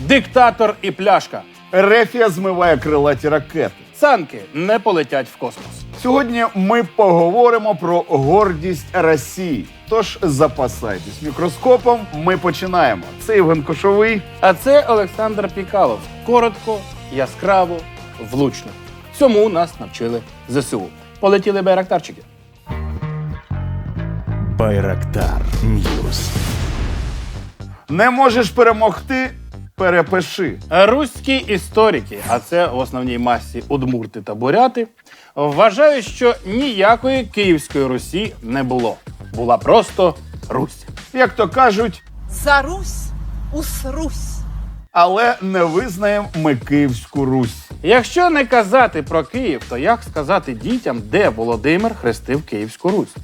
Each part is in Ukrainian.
Диктатор і пляшка. Ерефія змиває крилаті ракети. Санки не полетять в космос. Сьогодні ми поговоримо про гордість Росії. Тож запасайтесь мікроскопом. Ми починаємо. Це Євген Кошовий. А це Олександр Пікалов. Коротко, яскраво, влучно. Цьому нас навчили ЗСУ. Полетіли байрактарчики. Байрактар Ньюс. Не можеш перемогти. Перепиши. Руські історики, а це в основній масі удмурти та буряти, вважають, що ніякої Київської Русі не було. Була просто Русь. Як то кажуть, За Русь, усрусь. але не визнаємо ми Київську Русь. Якщо не казати про Київ, то як сказати дітям, де Володимир хрестив Київську Русь?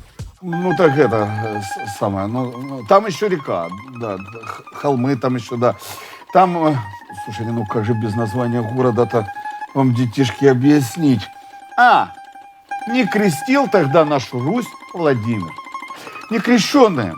Ну так это э, с- самое. Ну, ну, там еще река, да, х- холмы там еще, да. Там, э, слушайте, ну как же без названия города-то вам детишки объяснить? А, не крестил тогда нашу Русь Владимир. Не крещенная.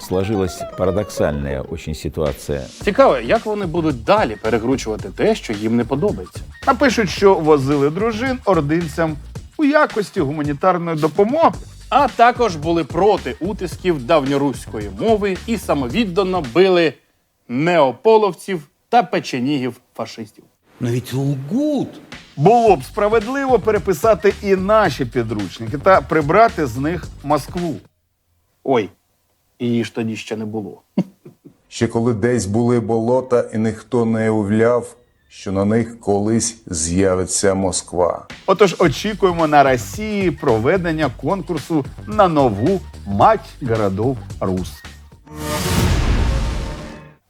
Сложилась парадоксальная очень ситуация. Цікаво, як вони будуть далі перекручувати те, що їм не подобається. Напишуть, що возили дружин ординцям у якості гуманітарної допомоги. А також були проти утисків давньоруської мови і самовіддано били неополовців та печенігів фашистів. Но ведь лгут. Було б справедливо переписати і наші підручники та прибрати з них Москву. Ой, її ж тоді ще не було. Ще коли десь були болота, і ніхто не уявляв, що на них колись з'явиться Москва. Отож, очікуємо на Росії проведення конкурсу на нову мать городов Рус.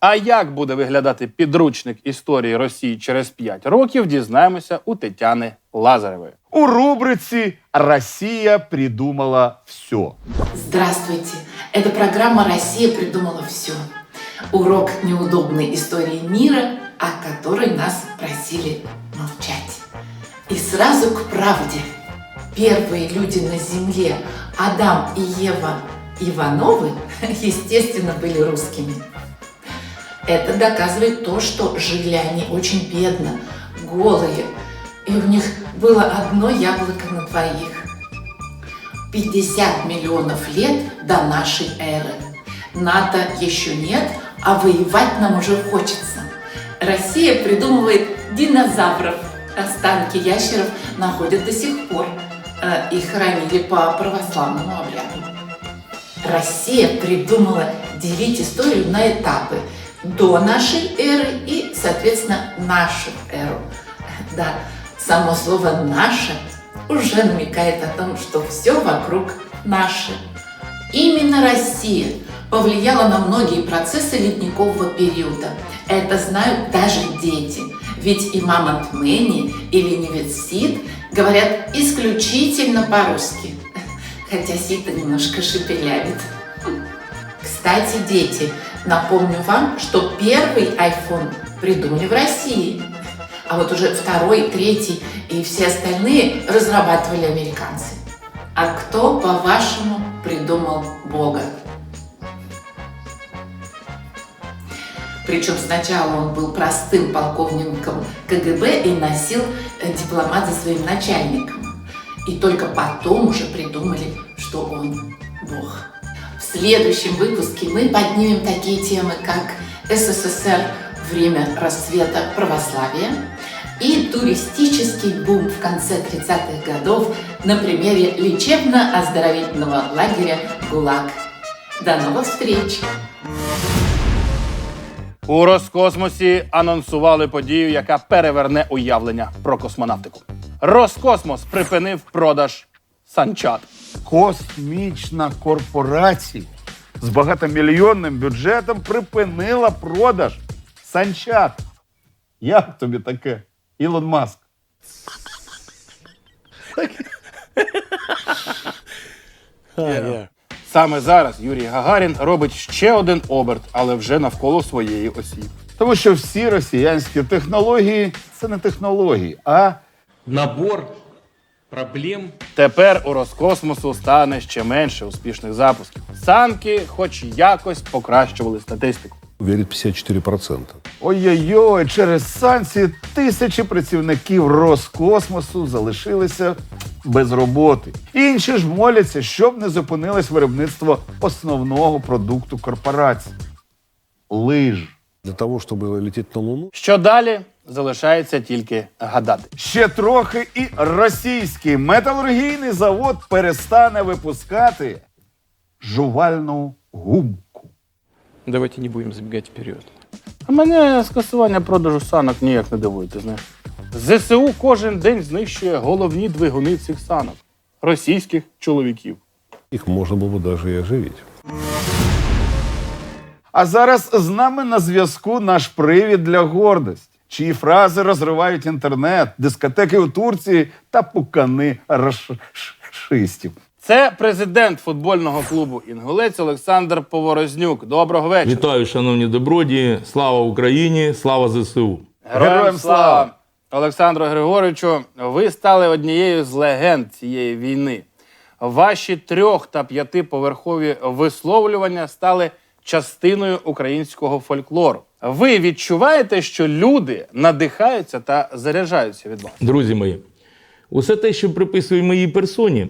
А як буде виглядати підручник історії Росії через 5 років, дізнаємося у Тетяни Лазаревої. У рубриці Росія придумала все. Здравствуйте! Эта программа «Россия придумала все». Урок неудобной истории мира, о которой нас просили молчать. И сразу к правде. Первые люди на Земле, Адам и Ева Ивановы, естественно, были русскими. Это доказывает то, что жили они очень бедно, голые, и у них было одно яблоко на двоих. 50 миллионов лет до нашей эры. НАТО еще нет, а воевать нам уже хочется. Россия придумывает динозавров. Останки ящеров находят до сих пор. Э, Их хоронили по православному обряду. Россия придумала делить историю на этапы до нашей эры и, соответственно, нашу эру. Да, само слово «наше» уже намекает о том, что все вокруг наше. Именно Россия повлияла на многие процессы ледникового периода. Это знают даже дети. Ведь и Мамонт Мэнни, и Ленивец Сид говорят исключительно по-русски. Хотя Сид немножко шепелявит. Кстати, дети, напомню вам, что первый iPhone придумали в России. А вот уже второй, третий и все остальные разрабатывали американцы. А кто, по-вашему, придумал Бога? Причем сначала он был простым полковником КГБ и носил э, дипломат за своим начальником. И только потом уже придумали, что он Бог. В следующем выпуске мы поднимем такие темы, как СССР время расцвета православия и туристический бум в конце 30-х годов на примере лечебно-оздоровительного лагеря ГУЛАГ. До новых встреч! У Роскосмосі анонсували подію, яка переверне уявлення про космонавтику. Роскосмос припинив продаж санчат. Космічна корпорація з багатомільйонним бюджетом припинила продаж санчат. Як тобі таке, Ілон Маск? Саме зараз Юрій Гагарін робить ще один оберт, але вже навколо своєї осі. Тому що всі росіянські технології це не технології, а набор проблем Тепер у Роскосмосу стане ще менше успішних запусків. Санки, хоч якось покращували статистику. верит 54%. Ой-ой-ой, через санкції тисячі працівників Роскосмосу залишилися без роботи. Інші ж моляться, щоб не зупинилось виробництво основного продукту корпорації лиж. Для того, чтобы лететь на Луну, Що далі залишається тільки гадати. Ще трохи і російський металургійний завод перестане випускати жувальну гумку. Давайте не будем забегать вперед. А мене скасування продажу санок ніяк не дивує, ти знаєш. ЗСУ кожен день знищує головні двигуни цих санок російських чоловіків. их можно было бы даже и оживить. А зараз з нами на зв'язку наш привід для гордості, чиї фрази розривають інтернет, дискотеки у Турції та пукани рашистів. Це президент футбольного клубу Інгулець Олександр Поворознюк. Доброго вечора. Вітаю, шановні добродії. Слава Україні, слава ЗСУ. Героям слава! Олександру Григоровичу, ви стали однією з легенд цієї війни. Ваші трьох та п'ятиповерхові висловлювання стали частиною українського фольклору. Ви відчуваєте, що люди надихаються та заряджаються від вас? Друзі мої, усе те, що приписує моїй персоні,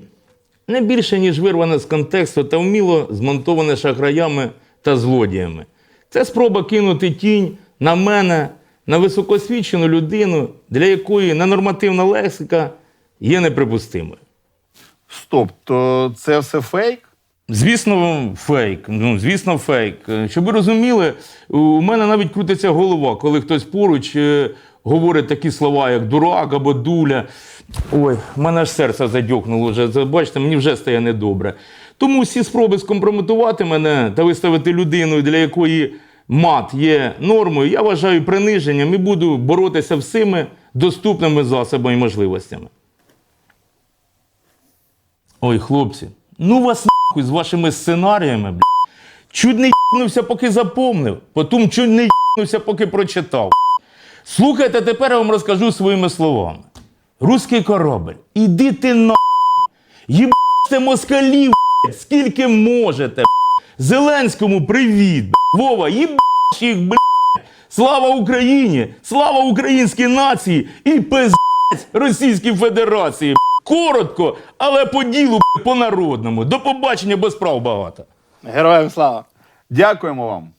не більше, ніж вирване з контексту та вміло змонтоване шахраями та злодіями. Це спроба кинути тінь на мене, на високосвічену людину, для якої ненормативна лексика є неприпустимою. Стоп, то це все фейк? Звісно, фейк. Ну, звісно, фейк. Е, Щоб ви розуміли, у мене навіть крутиться голова, коли хтось поруч е, говорить такі слова, як дурак або дуля. Ой, в мене аж серце задьокнуло вже. Бачите, мені вже стає недобре. Тому всі спроби скомпрометувати мене та виставити людину, для якої мат є нормою, я вважаю приниженням і буду боротися всіми доступними засобами і можливостями. Ой, хлопці, ну вас з вашими сценаріями, бля. Чуть не їбнувся, поки запомнив, потім чуть не їбнувся, поки прочитав. Слухайте, тепер я вам розкажу своїми словами. Руський корабль, іди ти на їбаште москалів, блядь, скільки можете. блядь. Зеленському привіт. блядь. Вова, їбаш їх, блядь. Слава Україні! Слава українській нації і пиздець Російській Федерації блядь. Коротко, але по ділу блядь, по народному. До побачення без прав багато. Героям слава! Дякуємо вам.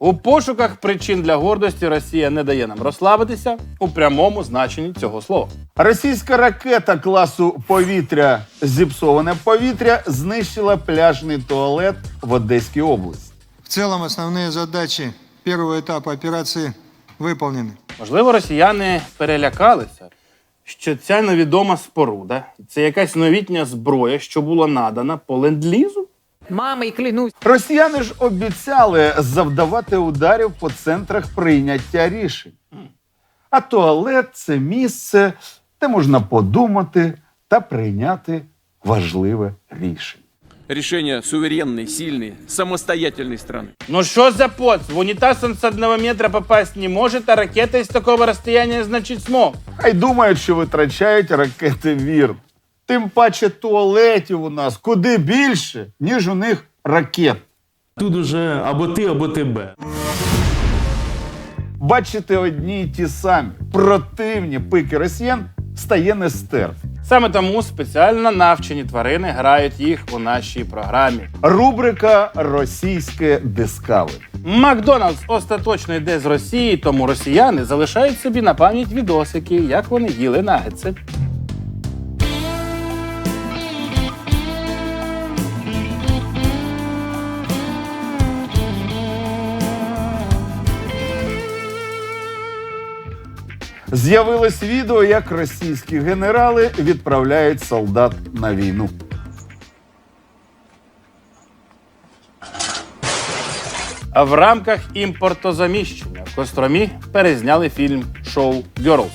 У пошуках причин для гордості Росія не дає нам розслабитися у прямому значенні цього слова. Російська ракета класу повітря зіпсоване повітря знищила пляжний туалет в Одеській області. В целом основные задачи первого этапа операции выполнены. Можливо, росіяни перелякалися, що ця невідома споруда це якась новітня зброя, що була надана по ленд-лізу. Мамой клянусь. Росіяни ж обіцяли завдавати ударів по центрах прийняття рішень. А туалет це місце, де можна подумати та прийняти важливе рішення. Решение суверенной, сильной, самостоятельной страны. Ну що за поц? В унітаз он с одного метра попасть не может, а ракета из такого расстояния значит смог. Хай думають, що витрачають ракети вірно. Тим паче туалетів у нас куди більше, ніж у них ракет. Тут уже або ти, або тебе. Бачити одні й ті самі противні пики росіян стає нестерпно. Саме тому спеціально навчені тварини грають їх у нашій програмі. Рубрика Російське дискавері. Макдоналдс остаточно йде з Росії, тому росіяни залишають собі на пам'ять відосики, як вони їли нагетси. З'явилось відео, як російські генерали відправляють солдат на війну. А в рамках імпортозаміщення в Костромі перезняли фільм Шоу Girls.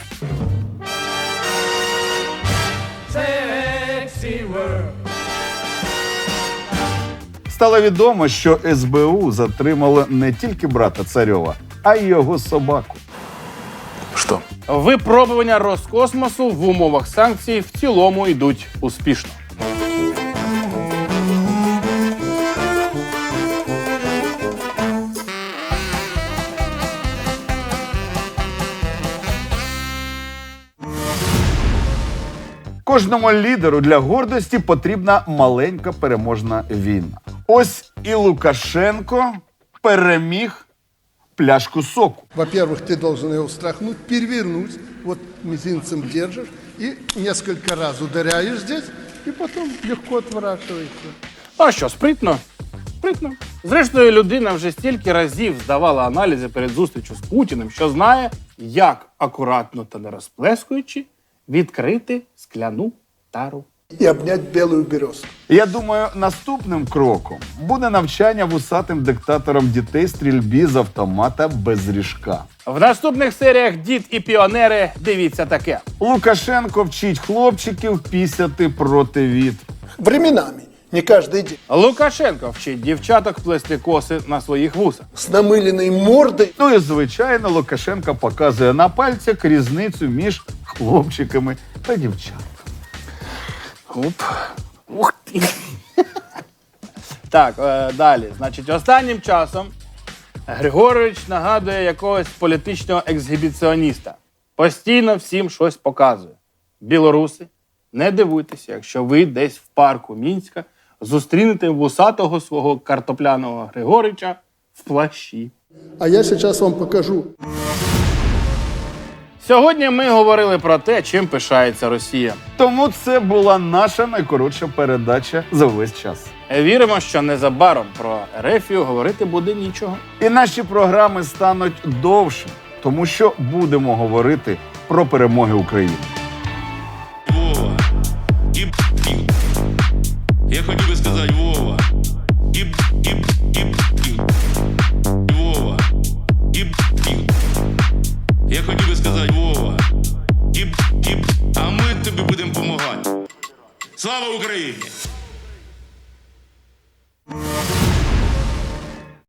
Стало відомо, що СБУ затримало не тільки брата Царьова, а й його собаку. Випробування Роскосмосу в умовах санкцій в цілому йдуть успішно. Кожному лідеру для гордості потрібна маленька переможна війна. Ось і Лукашенко переміг пляшку соку. Во-первых, ты должен его встряхнуть, перевернуть, вот мизинцем держишь и несколько раз ударяешь здесь, и потом легко отворачиваешься. А що, спритно? Спритно. Зрештою, людина вже стільки разів здавала аналізи перед зустрічю з Путіним, що знає, як акуратно та не розплескуючи відкрити скляну тару. И обнять белую березку. Я думаю, наступним кроком буде навчання вусатим диктаторам дітей стрільбі з автомата без ріжка. В наступних серіях дід і піонери дивіться таке. Лукашенко вчить хлопчиків пісяти проти вітру. Временами, не каждый день. Лукашенко вчить дівчаток плести коси на своїх вусах. С намыленной мордой Ну і звичайно, Лукашенко показує на пальцях різницю між хлопчиками та дівчатками. Оп. Ух ти. Так, е, далі. Значить, останнім часом Григорович нагадує якогось політичного ексгібіціоніста. Постійно всім щось показує. Білоруси, не дивуйтеся, якщо ви десь в парку Мінська зустрінете вусатого свого картопляного Григорича в плащі. А я сейчас вам покажу. Сьогодні ми говорили про те, чим пишається Росія. Тому це була наша найкоротша передача за весь час. Віримо, що незабаром про Ерефію говорити буде нічого. І наші програми стануть довшими, тому що будемо говорити про перемоги України. Вова. І Я хотів би сказати Вова. Україні!